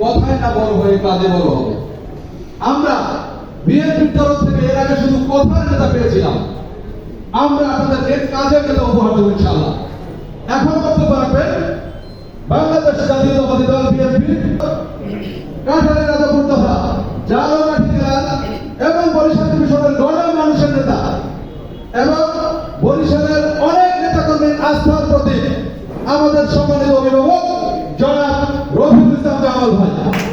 কথায় না বড় হয়ে কাজে বড় হবে। আমরা বিএনপির তরফ থেকে এর আগে শুধু কথার নেতা পেয়েছিলাম। আমরা আপনাদেরকে কাজের নেতা উপহার দেবো, ইনশাআল্লাহ। এখন বক্তব্য রাখবেন, বাংলাদেশ জাতীয়তাবাদী দল বিএনপি কাঠারের রাজা মুর্তফা জালকাঠি জেলা এবং বরিশাল ডিভিশনের গণ মানুষের নেতা এবং বরিশালের অনেক নেতাকর্মীর আস্থার প্রতীক আমাদের সম্মানিত অভিভাবক জনাব ইসলাম জামাল ভাই।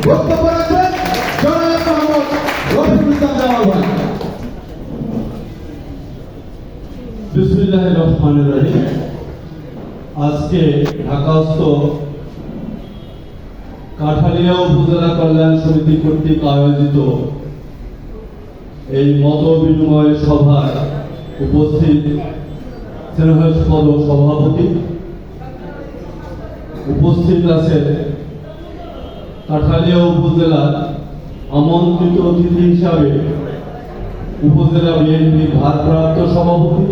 বক্তব্য রাখবেন জনাব মোহাম্মদ রফিকুল ইসলাম জামাল ভাই। বিসমিল্লাহ রহমান রহিম। আজকে ঢাকাস্থ কাঠালিয়া উপজেলা কল্যাণ সমিতি কর্তৃক আয়োজিত এই মত বিনিময় সভায় উপস্থিত স্নেহস্পদ সভাপতি উপস্থিত আছে কাঠালিয়া উপজেলার আমন্ত্রিত অতিথি হিসাবে উপজেলা বিএনপির ভারপ্রাপ্ত সভাপতি,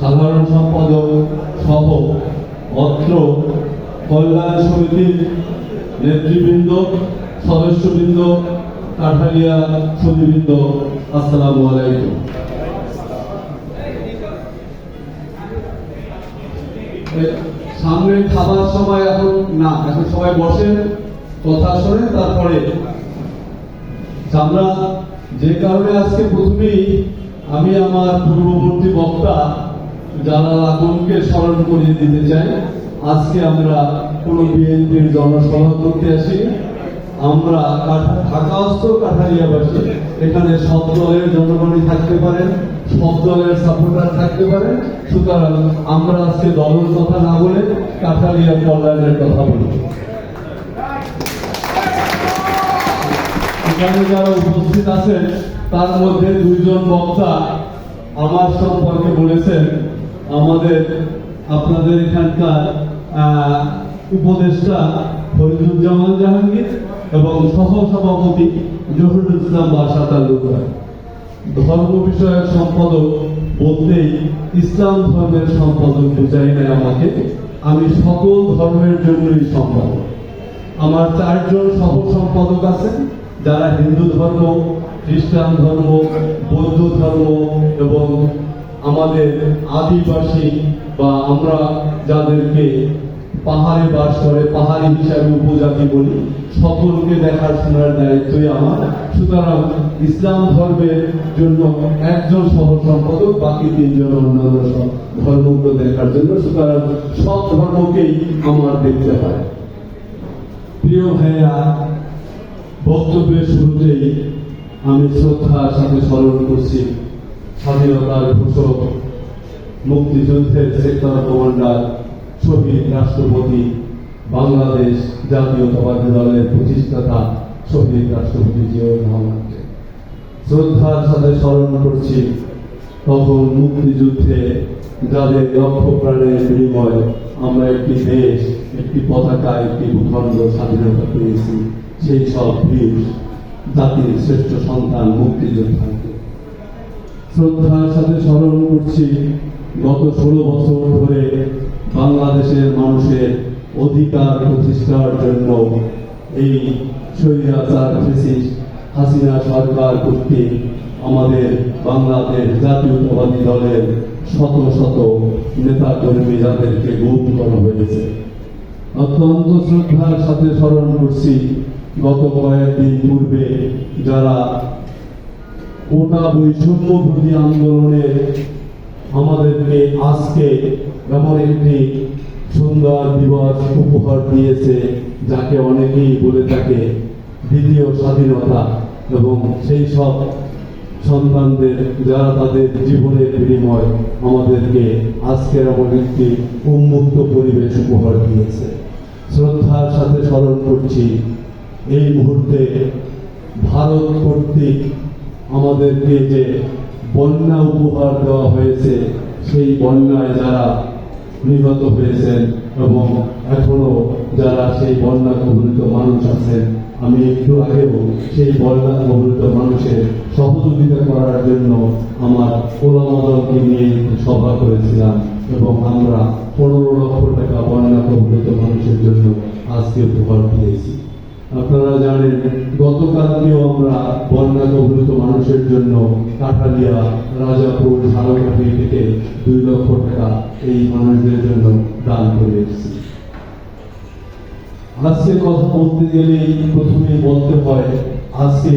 সাধারণ সম্পাদক সহ অত্র কল্যাণ সমিতির নেতৃবৃন্দ, সদস্যবৃন্দ, কাঠালিয়া সুদীবৃন্দ আসসালামু আলাইকুম। সামনে খাবার সময় এখন না, এখন সবাই বসেন। কথা শোনেন তারপরে আমরা যে কারণে আজকে প্রথমেই আমি আমার পূর্ববর্তী বক্তা যারা লাগুনকে স্মরণ করিয়ে দিতে চাই। আজকে আমরা কোনো বিএনপির জনসভা করতে আসি। আমরা ঢাকাস্থ কাঠারিয়াবাসী এখানে সব দলের জনগণই থাকতে পারেন সব দলের সাপোর্টার থাকতে পারেন সুতরাং আমরা আজকে দলের কথা না বলে কাঠালিয়া কল্যাণের কথা বলি এখানে যারা উপস্থিত আছেন, তার মধ্যে দুইজন বক্তা আমার সম্পর্কে বলেছেন, আমাদের আপনাদের এখানকার উপদেষ্টা ফরিদুজ্জামান জাহাঙ্গীর এবং সহ সভাপতি জহুরুল ইসলাম তালুকদার ধর্ম বিষয়ক সম্পাদক বলতেই ইসলাম ধর্মের সম্পাদক বুঝাই নেয় আমাকে, আমি সকল ধর্মের জন্যই সম্পাদক। আমার চারজন সহ সম্পাদক আছেন যারা হিন্দু ধর্ম, খ্রিস্টান ধর্ম, বৌদ্ধ ধর্ম এবং আমাদের আদিবাসী বা আমরা যাদেরকে পাহাড়ে বাস করে, পাহাড়ি হিসাবে উপজাতি বলি, সকলকে দেখাশোনার দায়িত্বই আমার। সুতরাং ইসলাম ধর্মের জন্য একজন সহ সম্পাদক, বাকি তিনজন অন্যান্য ধর্মগুলো দেখার জন্য। সুতরাং সব ধর্মকেই আমার দেখতে হয়। প্রিয় ভাইয়া বক্তব্যের শুরুতেই আমি শ্রদ্ধার সাথে স্মরণ করছি স্বাধীনতার ঘোষক, মুক্তিযুদ্ধের সেক্টর কমান্ডার, শহীদ রাষ্ট্রপতি, বাংলাদেশ জাতীয়তাবাদী দলের প্রতিষ্ঠাতা শহীদ রাষ্ট্রপতি জিয়াউর রহমানকে। শ্রদ্ধার সাথে স্মরণ করছি তখন মুক্তিযুদ্ধে যাদের লক্ষ প্রাণের বিনিময় আমরা একটি দেশ, একটি পতাকা, একটি ভূখণ্ড স্বাধীনতা পেয়েছি। সেই সব বীর জাতির শ্রেষ্ঠ সন্তান মুক্তিযোদ্ধাকে শ্রদ্ধার সাথে স্মরণ করছি, গত ষোলো বছর ধরে বাংলাদেশের মানুষের অধিকার প্রতিষ্ঠার জন্য এই স্বৈরাচার ফেসিস হাসিনা সরকার কর্তৃক আমাদের বাংলাদেশ জাতীয়তাবাদী দলের শত শত নেতা কর্মী যাদেরকে গুম করা হয়েছে। অত্যন্ত শ্রদ্ধার সাথে স্মরণ করছি গত কয়েকদিন পূর্বে যারা কোটা বৈষম্য বিরোধী আন্দোলনে আমাদেরকে আজকে এমন একটি সুন্দর দিবস উপহার দিয়েছে, যাকে অনেকেই বলে থাকে দ্বিতীয় স্বাধীনতা। এবং সেই সব সন্তানদের যারা তাদের জীবনের বিনিময় আমাদেরকে আজকের এমন একটি উন্মুক্ত পরিবেশ উপহার দিয়েছে। শ্রদ্ধার সাথে স্মরণ করছি এই মুহূর্তে ভারত কর্তৃক আমাদেরকে যে বন্যা উপহার দেওয়া হয়েছে, সেই বন্যায় যারা নিহত হয়েছেন এবং এখনও যারা সেই বন্যা কবলিত মানুষ আছেন, আমি একটু আগেও সেই বন্যা কবলিত মানুষের সহযোগিতা করার জন্য আমার ওলামাদলকে নিয়ে সভা করেছিলাম এবং আমরা পনেরো লক্ষ টাকা বন্যা কবলিত মানুষের জন্য আজকে উপহার দিয়েছি। আপনারা জানেন, গতকালকেও আমরা বন্যা কবলিত মানুষের জন্য কাঠালিয়া, রাজাপুর, ঝালকাঠি থেকে দুই লক্ষ টাকা এই মানুষদের জন্য দান করে এসেছি। আজকে কথা বলতে গেলে প্রথমে বলতে হয়, আজকে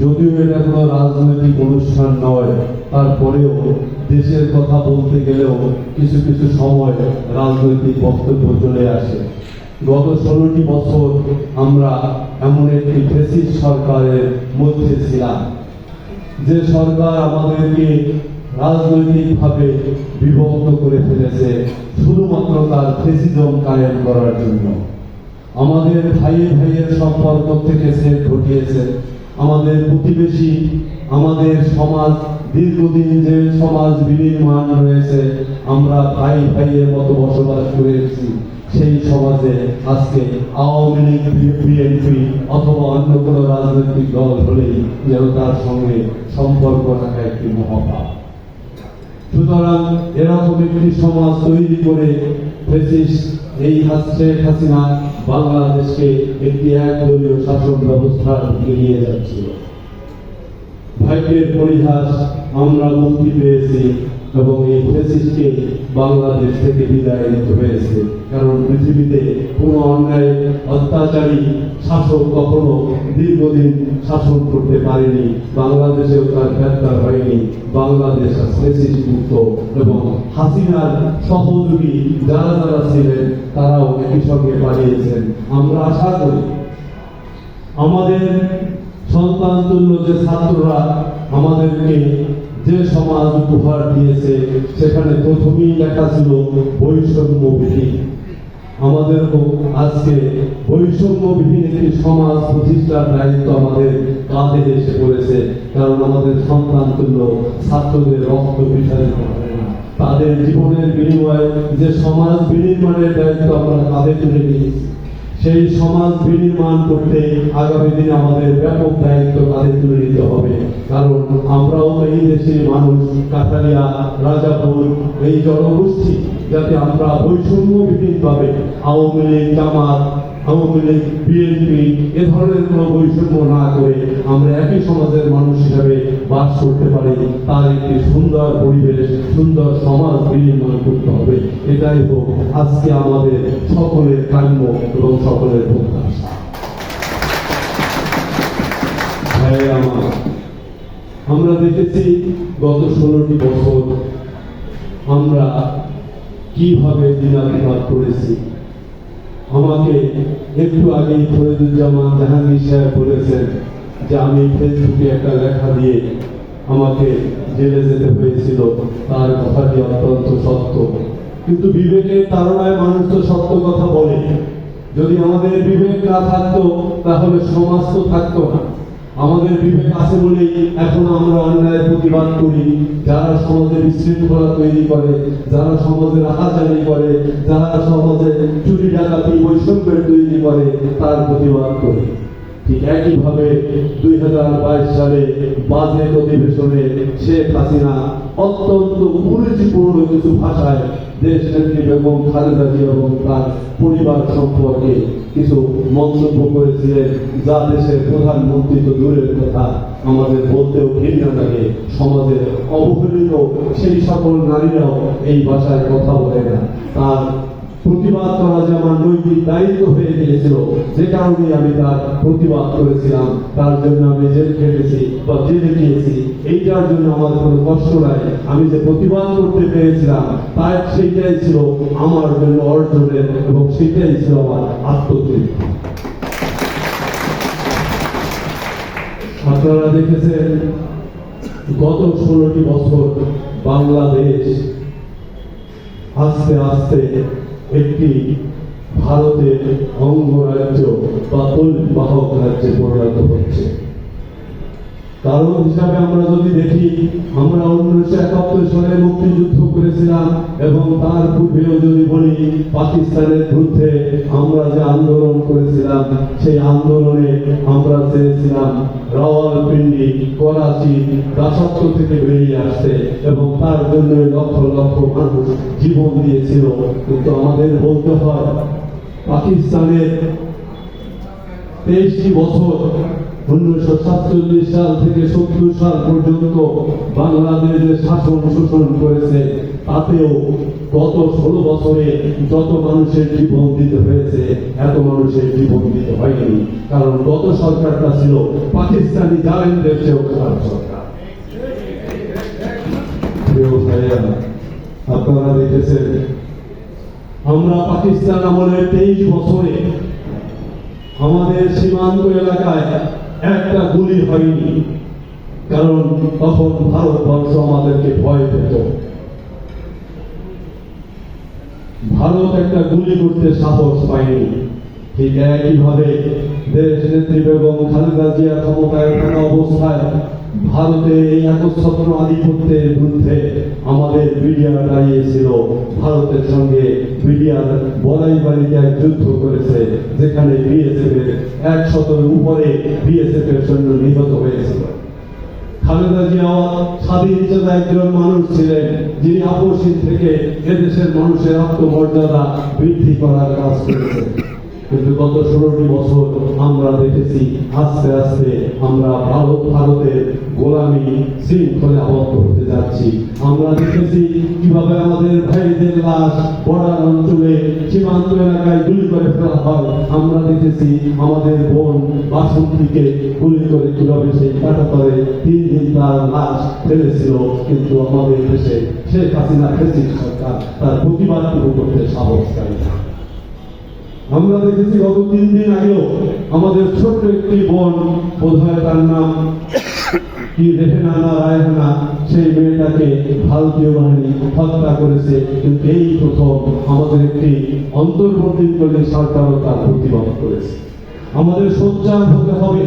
যদিও এটা কোনো রাজনৈতিক অনুষ্ঠান নয়, তারপরেও দেশের কথা বলতে গেলেও কিছু কিছু সময় রাজনৈতিক বক্তব্য চলে আসে। গত ষোলোটি বছর আমরা এমন একটি ফেসিস সরকারের মধ্যে ছিলাম। যে সরকার আমাদেরকে রাজনৈতিকভাবে বিভক্ত করে ফেলেছে, শুধুমাত্র তার ফেসিজম কায়েম করার জন্য। আমাদের ভাই ভাইয়ের সম্পর্ক থেকে সে ঘটিয়েছে। আমাদের প্রতিবেশী, আমাদের সমাজ, দীর্ঘদিন যে সমাজ বিনির্মাণ রয়েছে, আমরা ভাই ভাইয়ের মতো বসবাস করে এসেছি সেই সমাজে আজকে আওয়ামী লীগ বিএনপি অথবা অন্য কোনো রাজনৈতিক দল হলেই যেন তার সঙ্গে সম্পর্ক রাখা একটি মহাপাপ। সুতরাং এরকম একটি সমাজ তৈরি করে ব্রিটিশ এই শেখ হাসিনা বাংলাদেশকে একটি একদলীয় শাসন ব্যবস্থার দিকে নিয়ে যাচ্ছিল। ভাগ্যের পরিহাস আমরা মুক্তি পেয়েছি। এবং এই ফেসিসকে বাংলাদেশ থেকে বিদায় নিতে হয়েছে। কারণ পৃথিবীতে কোনো অন্যায়, অত্যাচারী শাসক কখনো দীর্ঘদিন শাসন করতে পারেনি। বাংলাদেশেও তার গ্রেপ্তার হয়নি। বাংলাদেশ ফেসিস মুক্ত এবং হাসিনার সহযোগী যারা যারা ছিলেন, তারাও একই সঙ্গে পালিয়েছেন। আমরা আশা করি আমাদের সন্তান তুল্য যে ছাত্ররা আমাদেরকে যে সমাজ উপহার দিয়েছে, সেখানে প্রথমেই লেখা ছিল বৈষম্যবিহীন আমাদেরও আজকে বৈষম্যবিহীন একটি সমাজ প্রতিষ্ঠার দায়িত্ব আমাদের কাঁধে এসে পড়েছে, কারণ আমাদের সন্তান তুল্য ছাত্রদের রক্ত বিসারিত হবে তাদের জীবনের বিনিময়ে যে সমাজ বিনির্মাণের দায়িত্ব আমরা কাঁধে তুলে নিয়েছি। সেই সমাজ বিনির্মাণ করতে আগামী দিনে আমাদের ব্যাপক দায়িত্ব কাঁধে তুলে নিতে হবে। কারণ আমরাও তো এই দেশের মানুষ কাঠালিয়া রাজাপুর, এই জনগোষ্ঠী, যাতে আমরা বৈষম্যবিহীনভাবে আওয়ামী লীগ, জামাত আওয়ামী বিএনপি এ ধরনের কোনো বৈষম্য না করে আমরা একই সমাজের মানুষ হিসাবে বাস করতে পারি, তার একটি সুন্দর পরিবেশ, সুন্দর সমাজ বিনির্মাণ করতে হবে। এটাই হোক আজকে আমাদের সকলের কাম্য এবং সকলের আমার, আমরা দেখেছি গত ষোলোটি বছর আমরা কীভাবে দিনাতিপাত করেছি আমাকে একটু আগেই ফরিদুজ্জামান জাহাঙ্গীর সাহেব বলেছেন যে আমি ফেসবুকে একটা লেখা দিয়ে আমাকে জেলে যেতে হয়েছিল। তার কথাটি অত্যন্ত সত্য। কিন্তু বিবেকের তারণায় মানুষ তো সত্য কথা বলে। যদি আমাদের বিবেক না থাকতো, তাহলে সমাজ তো থাকতো না। আমাদের বিবেক আছে বলেই এখন আমরা অন্যায়ের প্রতিবাদ করি। যারা সমাজে বিশৃঙ্খলা তৈরি করে, যারা সমাজে রাহাজানি করে, যারা সমাজে চুরি ডাকাতি বৈষম্যের তৈরি করে, তার প্রতিবাদ করি। ঠিক একইভাবে দুই হাজার বাইশ সালে বাজেট অধিবেশনে শেখ হাসিনা অত্যন্ত কুরুচিপূর্ণ কিছু ভাষায় দেশ নেত্রী খালেদা জিয়া এবং তার পরিবার সম্পর্কে কিছু মন্তব্য করেছিলেন। যা দেশের প্রধানমন্ত্রী তো দূরের কথা। আমাদের বলতেও ঘৃণা লাগে। সমাজের অবহেলিত সেই সকল নারীরাও এই ভাষায় কথা বলে না। তার প্রতিবাদ করা যে আমার নৈতিক দায়িত্ব হয়ে গিয়েছিল, যে কারণে আমি তার প্রতিবাদ করেছিলাম, তার জন্য আমি জেল খেটেছি বা জেলে গিয়েছি। এইটার জন্য আমার কোনো কষ্ট নাই। আমি যে প্রতিবাদ করতে পেরেছিলাম তার সেইটাই ছিল আমার জন্য অর্জনের এবং সেটাই ছিল আমার আত্মতৃপ্তি। আপনারা দেখেছেন, গত ষোলোটি বছর বাংলাদেশ আস্তে আস্তে একটি ভারতের অঙ্গরাজ্য বা বাহক রাজ্যে পরিণত হচ্ছে। কারণ হিসাবে আমরা যদি দেখি, আমরা উনিশশো একাত্তর সালে মুক্তিযুদ্ধ করেছিলাম এবং তার পূর্বেও যদি বলি, পাকিস্তানের বিরুদ্ধে আমরা যে আন্দোলন করেছিলাম, সেই আন্দোলনে আমরা চেয়েছিলাম রাওয়ালপিন্ডি, করাচি, দাসত্ব থেকে বেরিয়ে আসতে এবং তার জন্য লক্ষ লক্ষ মানুষ জীবন দিয়েছিল। কিন্তু আমাদের বলতে হয়, পাকিস্তানের তেইশটি বছর উনিশশো সাতচল্লিশ সাল থেকে সত্তর সাল পর্যন্ত বাংলাদেশ শাসন শোষণ করেছে। তাতেও গত ষোলো বছরে যত মানুষের জীবন দিতে হয়েছে, এত মানুষের জীবন দিতে হয়নি। কারণ গত সরকারটা ছিল পাকিস্তানি সরকার। আপনারা দেখেছেন, আমরা পাকিস্তান আমলের তেইশ বছরে আমাদের সীমান্ত এলাকায় একটা গুলি হয়নি, কারণ তখন ভারতবর্ষ আমাদেরকে ভয় পেত। ভারত একটা গুলি করতে সাহস পায়নি। ঠিক একইভাবে দেশ নেত্রী বেগম খালেদা জিয়া ক্ষমতায় থাকা অবস্থায় ভারতের এই একচ্ছত্র আধিপত্যের বিরুদ্ধে আমাদের বিডিআর দাঁড়িয়েছিল ভারতের সঙ্গে বিডিআর বলাই বাড়িতে এক যুদ্ধ করেছে, যেখানে বিএসএফ এর একশতের উপরে বিএসএফ এর সৈন্য নিহত হয়েছিল। খালেদা জিয়া স্বাধীন একজন মানুষ ছিলেন, যিনি আপসীন থেকে এদেশের মানুষের আত্মমর্যাদা বৃদ্ধি করার কাজ করেছেন। কিন্তু গত ষোলোটি বছর আমরা দেখেছি, আস্তে আস্তে আমরা ভারত, ভারতের গোলামি শৃঙ্খলে আবদ্ধ হতে যাচ্ছি। আমরা দেখেছি কীভাবে আমাদের ভাইদের লাশ বর্ডার অঞ্চলে, সীমান্ত এলাকায় গুলি করে ফেলা হয়। আমরা দেখেছি আমাদের বোন বাসন্তীকে গুলি করে কীভাবে সেই কাটাতরে তিন দিন তার লাশ ফেলেছিল। কিন্তু আমাদের দেশে শেখ হাসিনা ফেসিস সরকার তার প্রতিবাদটুকু করতে সাহস পায় না আমরা দেখেছি গত তিন দিন আগেও আমাদের ছোট্ট একটি বোন, বোধহয় তার নাম কি রেহেনা না রায়হানা, সেই মেয়েটাকে ভারতীয় বাহিনী হত্যা করেছে। কিন্তু এই প্রথম আমাদের একটি অন্তর্বর্তীকালীন সরকারও তার প্রতিবাদ করেছে। আমাদের সোচ্চার হতে হবে।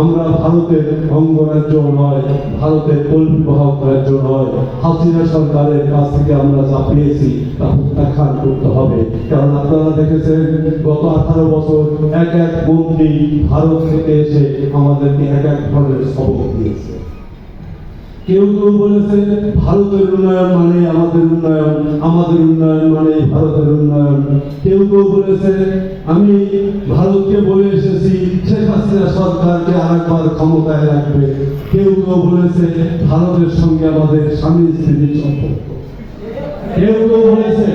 আমরা ভারতের অঙ্গরাজ্য নয়, ভারতের কল্পিত রাজ্য নয়। হাসিনা সরকারের কাছ থেকে আমরা যা পেয়েছি তা প্রত্যাখ্যান করতে হবে। কারণ আপনারা দেখেছেন, গত আঠারো বছর এক এক মন্ত্রী ভারত থেকে এসে আমাদেরকে এক এক ধরনের সবক দিয়েছে। কেউ কেউ বলেছে, ভারতের উন্নয়ন মানে আমাদের উন্নয়ন আমাদের উন্নয়ন মানে ভারতের উন্নয়ন। কেউ কেউ বলেছে, আমি ভারতকে বলে এসেছি, শেখ হাসিনা সরকারকে আরেকবার ক্ষমতায় রাখবে। কেউ কেউ বলেছে, ভারতের সঙ্গে আমাদের স্বামী স্ত্রীর সম্পর্ক। কেউ কেউ বলেছে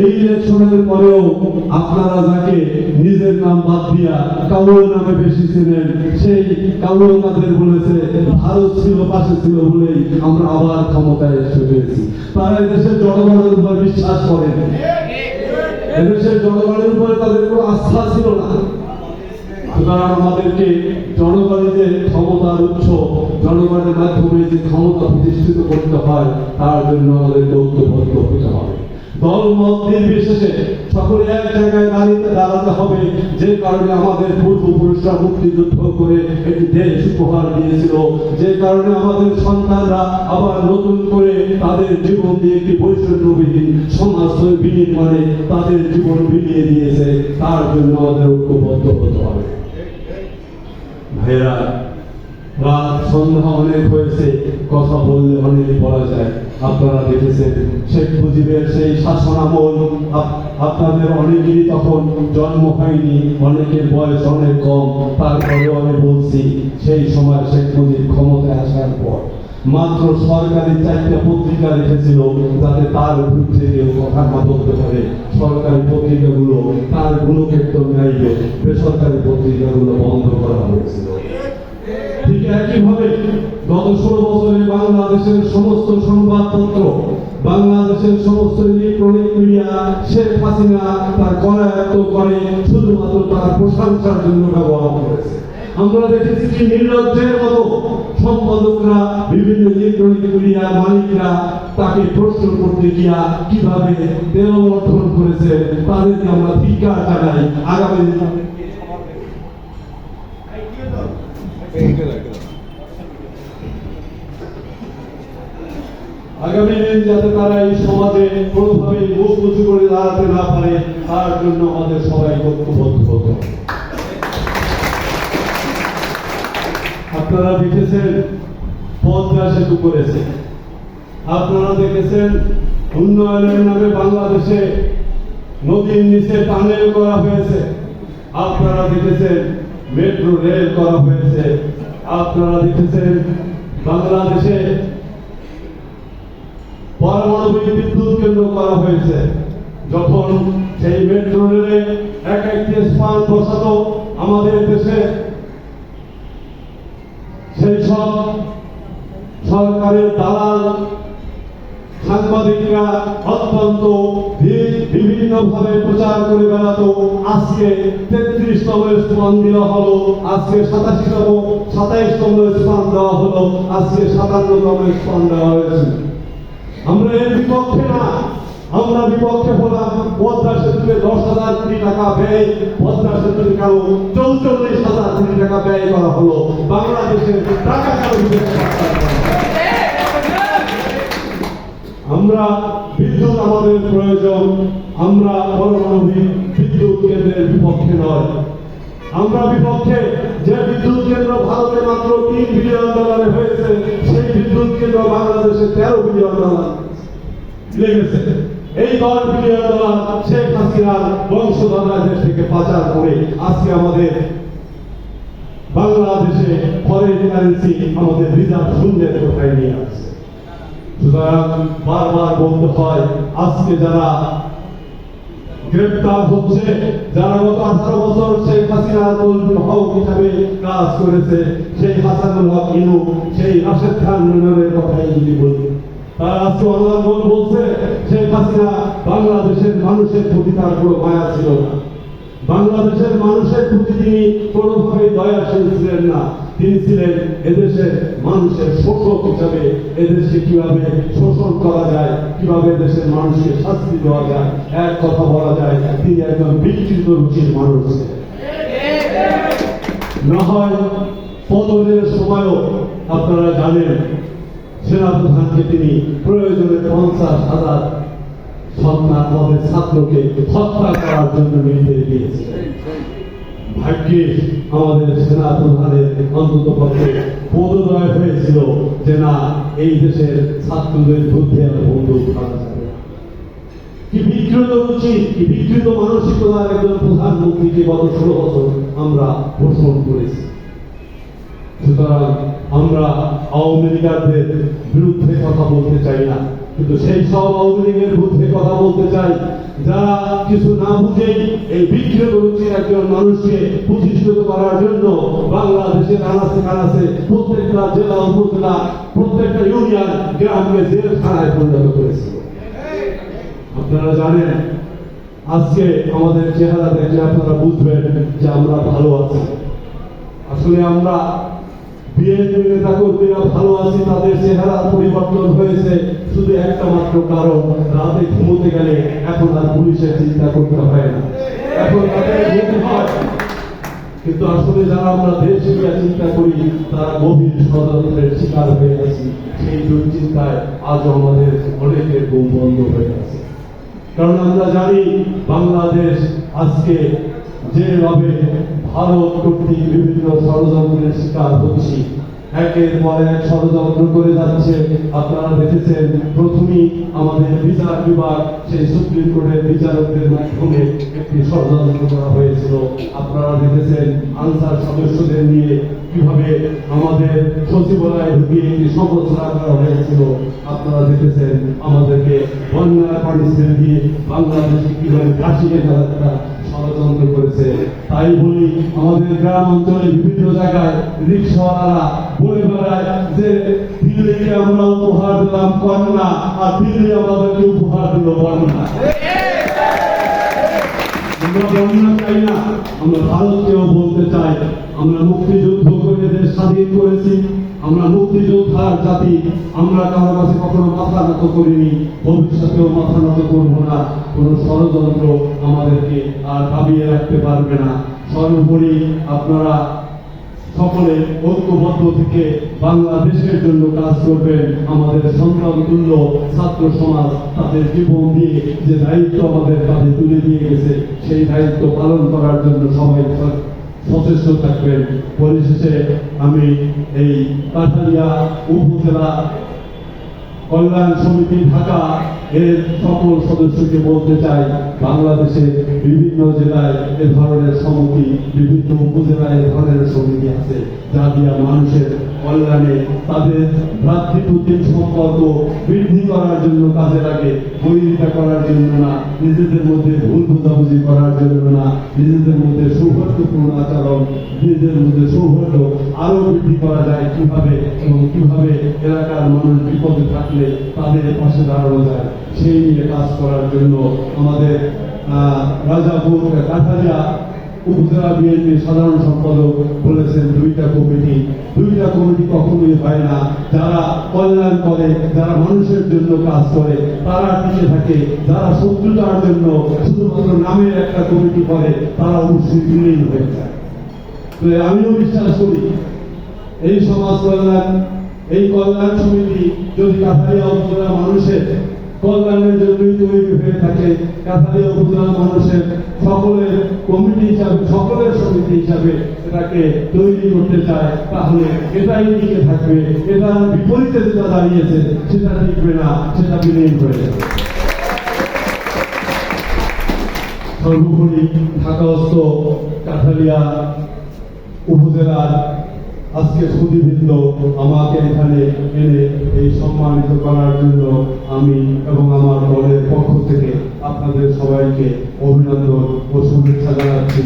এই ইলেকশনের পরেও আপনারা যাকে নিজের নাম বাদ দিয়া কাউর নামে বেশি ছিলেন সেই কাউর তাদের বলেছে, ভারত ছিল, পাশে ছিল বলেই আমরা আবার ক্ষমতায় এসে পেয়েছি তারা এদেশের জনগণের উপর বিশ্বাস করেন এদেশের জনগণের উপরে তাদের কোনো আস্থা ছিল না। সুতরাং আমাদেরকে জনগণের যে ক্ষমতার উৎস, জনগণের মাধ্যমে যে ক্ষমতা প্রতিষ্ঠিত করতে হয়, তার জন্য আমাদেরকে ঐক্যবদ্ধ হতে হবে। দল মত নির্বিশেষে সকলে এক জায়গায় দাঁড়িয়ে দাঁড়াতে হবে। যে কারণে আমাদের পূর্বপুরুষরা মুক্তিযুদ্ধ করে একটি দেশ উপহার দিয়েছিল। যে কারণে আমাদের সন্তানরা আবার নতুন করে তাদের জীবন দিয়ে একটি বৈষম্যবিহীন সমাজ বিনির্মাণে তাদের জীবন বিলিয়ে দিয়েছে। তার জন্য আমাদের ঐক্যবদ্ধ হতে হবে। ভাইরা রাত সন্ধ্যা অনেক হয়েছে, কথা বললে অনেক বলা যায়। আপনারা দেখেছেন, শেখ মুজিবের সেই শাসন আমল আপনাদের অনেকেরই তখন জন্ম হয়নি, অনেকের বয়স অনেক কম, তারপরেও আমি বলছি, সেই সময় শেখ মুজিব ক্ষমতায় আসার পর মাত্র সরকারি চারটা পত্রিকা রেখেছিল, যাতে তার বিরুদ্ধে কেউ কথা না বলতে পারে। সরকারি পত্রিকাগুলো তার গুণক্ষেত্র গাইবে বেসরকারি পত্রিকাগুলো বন্ধ করা হয়েছিল। ঠিক একইভাবে গত ষোলো বছরে বাংলাদেশের সমস্ত সংবাদপত্র, বাংলাদেশের সমস্ত ইলেকট্রনিক মিডিয়া, শেখ হাসিনা তার করায়ত্ত করে শুধুমাত্র তার প্রশংসার জন্য ব্যবহার করেছে। আমরা দেখেছি কি নির্লজ্জের মতো সম্পাদকরা, বিভিন্ন ইলেকট্রনিক মিডিয়ার মালিকরা তাকে প্রশ্ন করতে গিয়া কীভাবে তেলবর্ধন করেছে, তাদেরকে আমরা ধিকার জানাই আগামী দিনে আগামী দিন যাতে তারা এই সমাজে কোনোভাবে মুখ উঁচু করে দাঁড়াতে না পারে, তার জন্য আমাদের সবাই ঐক্যবদ্ধ হতে। আপনারা দেখেছেন, পদ্মা সেতু করেছে আপনারা দেখেছেন, উন্নয়নের নামে বাংলাদেশে নদীর নিচে টানেল করা হয়েছে আপনারা দেখেছেন মেট্রো রেল করা হয়েছে। আপনারা দেখেছেন বাংলাদেশে পারমাণবিক বিদ্যুৎ কেন্দ্র করা হয়েছে। যখন সেই মেট্রো রেলে এক একটি স্পান বসাতো আমাদের দেশে, সেই সব সরকারের দালাল সাংবাদিকরা অত্যন্ত বিভিন্ন ভাবে প্রচার করে বেড়াতো। আজকে তেত্রিশতম স্থান দেওয়া হলো, আজকে সাতাশিতম, সাতাইশতম স্থান দেওয়া হলো, আজকে সাতান্নতম স্থান দেওয়া হয়েছে। আমরা এর বিপক্ষে না, আমরা বিপক্ষে হলাম। পদ্মা সেতুতে দশ হাজার কোটি টাকা ব্যয়, পদ্মা সেতুতে কেন চৌচল্লিশ হাজার কোটি টাকা ব্যয় করা হলো। বাংলাদেশের টাকা করা? আমরা বিদ্যুৎ আমাদের প্রয়োজন, আমরা পারমাণবিক বিদ্যুৎ কেন্দ্রের বিপক্ষে নয়। আমরা বিপক্ষে যে বিদ্যুৎ কেন্দ্র ভারতে মাত্র তিন বিলিয়ন ডলারে হয়েছে, সেই বিদ্যুৎ কেন্দ্র বাংলাদেশে তেরো বিলিয়ন ডলার লেগেছে। এই দশ বিলিয়ন ডলার শেখ হাসিনার বংশধররা দেশ থেকে পাচার করে আজকে আমাদের বাংলাদেশে ফরেন কারেন্সি আমাদের রিজার্ভ শূন্যের কোথায় নিয়ে আসছে। সুতরাং বারবার বলতে হয়, আজকে যারা গ্রেপ্তার হচ্ছে, যারা গত আঠারো বছর শেখ হাসিনার হক হিসাবে কাজ করেছে, সেই হাসানুল হক ইনু, সেই রাশেদ খান মেননের কথাই যদি বলি। তারা আজকে অনুদান বলছে, শেখ হাসিনা বাংলাদেশের মানুষের প্রতি তার কোনো মায়া ছিল না। বাংলাদেশের মানুষের প্রতি তিনি কোনোভাবে দয়াশীল ছিলেন না। তিনি ছিলেন এদেশের মানুষের শোষক হিসাবে এদেশে কীভাবে শোষণ করা যায়, কীভাবে দেশের মানুষকে শাস্তি দেওয়া যায়, এক কথা বলা যায়, তিনি একজন বিকৃত রুচির মানুষ। ছিলেন না হয় পতনের সময়ও আপনারা জানেন, সেনাপ্রধানকে তিনি প্রয়োজনে পঞ্চাশ হাজার সন্তান আমাদের ছাত্রকে হত্যা করার জন্য নির্দেশ দিয়েছিলেন ভাগ্যে আমাদের সেনা প্রধানের অন্তত পক্ষে বোধোদয় হয়েছিল যে না, এই দেশের ছাত্রদের বিরুদ্ধে আর বন্দুক কি বিকৃত রুচি কি বিকৃত মানসিকতার একজন প্রধানমন্ত্রীকে গত ষোলো বছর আমরা পোষণ করেছি। সুতরাং আমরা আওয়ামী লীগারদের বিরুদ্ধে কথা বলতে চাই না। কিন্তু সেই সব আওয়ামী লীগের বিরুদ্ধে কথা বলতে চাই। যারা কিছু না বুঝেই এই বিকৃত একজন মানুষকে প্রতিষ্ঠিত করার জন্য বাংলাদেশের আনাচে কানাচে প্রত্যেকটা জেলা, উপজেলা, প্রত্যেকটা ইউনিয়ন গ্রামকে জেলখানায় পরিণত করেছিল আপনারা জানেন, আজকে আমাদের চেহারা দেখলে আপনারা বুঝবেন যে আমরা ভালো আছি। আসলে আমরা বিএনপি নেতা কর্মীরা ভালো আছি, তাদের চেহারা পরিবর্তন হয়েছে। শুধু একটা মাত্র কারণ, রাতে ঘুমোতে গেলে এখন আর পুলিশের চিন্তা করতে হয় না। এখন তাদের কিন্তু আসলে যারা আমরা দেশ নিয়ে চিন্তা করি, তারা গভীর ষড়যন্ত্রের শিকার হয়ে আছি সেই দুশ্চিন্তায় আজ আমাদের অনেকের ঘুম বন্ধ হয়ে আছে কারণ আমরা জানি, বাংলাদেশ আজকে যেভাবে ভারত কর্তৃক বিভিন্ন ষড়যন্ত্রের শিকার হচ্ছি একের পর এক ষড়যন্ত্র করে যাচ্ছে, আপনারা দেখেছেন, প্রথমেই আমাদের বিচার বিভাগ, সেই সুপ্রিম কোর্টের বিচারকদের মাধ্যমে একটি ষড়যন্ত্র করা হয়েছিল। আপনারা দেখেছেন, আনসার সদস্যদের নিয়ে কীভাবে আমাদের সচিবালয়ে ঢুকিয়ে একটি সংরচনা করা হয়েছিল। আপনারা দেখেছেন, আমাদেরকে বন্যার পানি ছেড়ে দিয়ে বাংলাদেশে কীভাবে ফেলার একটা ষড়যন্ত্র করেছে। তাই বলি, আমাদের গ্রাম অঞ্চলে বিভিন্ন জায়গায় রিক্সাওয়ালারা বলে বেড়ায় যে দিল্লিকে আমরা উপহার দিলাম কন্যা আর দিল্লি আমাদেরকে উপহার দিল কন্যা আমরা বন্যা চাই না, আমরা ভারতকেও বলতে চাই আমরা মুক্তিযুদ্ধ করে দেশ স্বাধীন করেছি, আমরা মুক্তিযোদ্ধার জাতি, আমরা কারও কাছে কখনো মাথা নত করিনি, ভবিষ্যতেও মাথা নত করব না, কোনো ষড়যন্ত্র আমাদেরকে আর দাবিয়ে রাখতে পারবে না। সর্বোপরি আপনারা সকলে ঐক্যবদ্ধ থেকে বাংলাদেশের জন্য কাজ করবেন, আমাদের সন্তান তুল্য ছাত্র সমাজ তাদের জীবন দিয়ে যে দায়িত্ব আমাদের কাছে তুলে দিয়ে গেছে, সেই দায়িত্ব পালন করার জন্য সবাই সচেষ্ট থাকবেন। পরিশেষে আমি এই কাঠালিয়া উপজেলা কল্যাণ সমিতি ঢাকা এর সকল সদস্যকে বলতে চাই বাংলাদেশে বিভিন্ন জেলায় এ ধরনের সমিতি, বিভিন্ন উপজেলায় এ ধরনের সমিতি আছে, যা দিয়া মানুষের কল্যাণে তাদের ভ্রাতৃপ্রতিম সম্পর্ক বৃদ্ধি করার জন্য কাজে লাগে। বৈরিতা করার জন্য না, নিজেদের মধ্যে ভুল বোঝাবুঝি করার জন্য না, নিজেদের মধ্যে সৌহার্দ্যপূর্ণ আচরণ, নিজেদের মধ্যে সৌহার্দ্য আরও বৃদ্ধি করা যায় কীভাবে এবং কীভাবে এলাকার মানুষ বিপদে থাকলে তাদের পাশে দাঁড়ানো যায়, সেই নিয়ে কাজ করার জন্য আমাদের রাজাপুর কাঠারিয়া উপজেলা বিএনপির সাধারণ সম্পাদক বলেছেন, দুইটা কমিটি দুইটা কমিটি কখনোই হয় না। যারা কল্যাণ করে, যারা মানুষের জন্য কাজ করে, তারা টিকে থাকে। যারা শত্রুতার জন্য শুধুমাত্র নামের একটা কমিটি করে, তারা অবশ্যই হয়ে যায়। তো আমিও বিশ্বাস করি, এই সমাজ কল্যাণ, এই কল্যাণ সমিতি যদি কাঠারিয়া উপজেলার মানুষের কল্যাণের জন্যই তৈরি হয়ে থাকে কাঠারিয়া উপজেলার মানুষের সকলের কমিটি হিসাবে, সকলের সমিতি হিসাবে এটাকে তৈরি করতে চায়, তাহলে এটাই টিকে থাকবে এটা বিপরীতে যেটা দাঁড়িয়েছে, সেটা টিকবে না, সেটা বিলীন হয়ে যাবে। সর্বোপরি ঢাকাস্থ কাঠালিয়া উপজেলার আজকে সুদীবৃন্দ আমাকে এখানে এনে এই সম্মানিত করার জন্য আমি এবং আমার দলের পক্ষ থেকে আপনাদের সবাইকে অভিনন্দন ও শুভেচ্ছা জানাচ্ছি।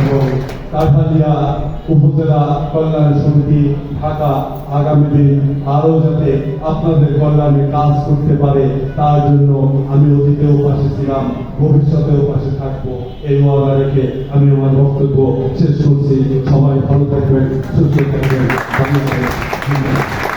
এবং কাঠালিয়া উপজেলা কল্যাণ সমিতি ঢাকা আগামী দিন আরও যাতে আপনাদের কল্যাণে কাজ করতে পারে, তার জন্য আমি অতীতেও পাশে ছিলাম, ভবিষ্যতেও পাশে থাকব। এই ওয়াদা রেখে আমি আমার বক্তব্য শেষ করছি। সবাই ভালো থাকবেন, সুস্থ থাকবেন। ধন্যবাদ।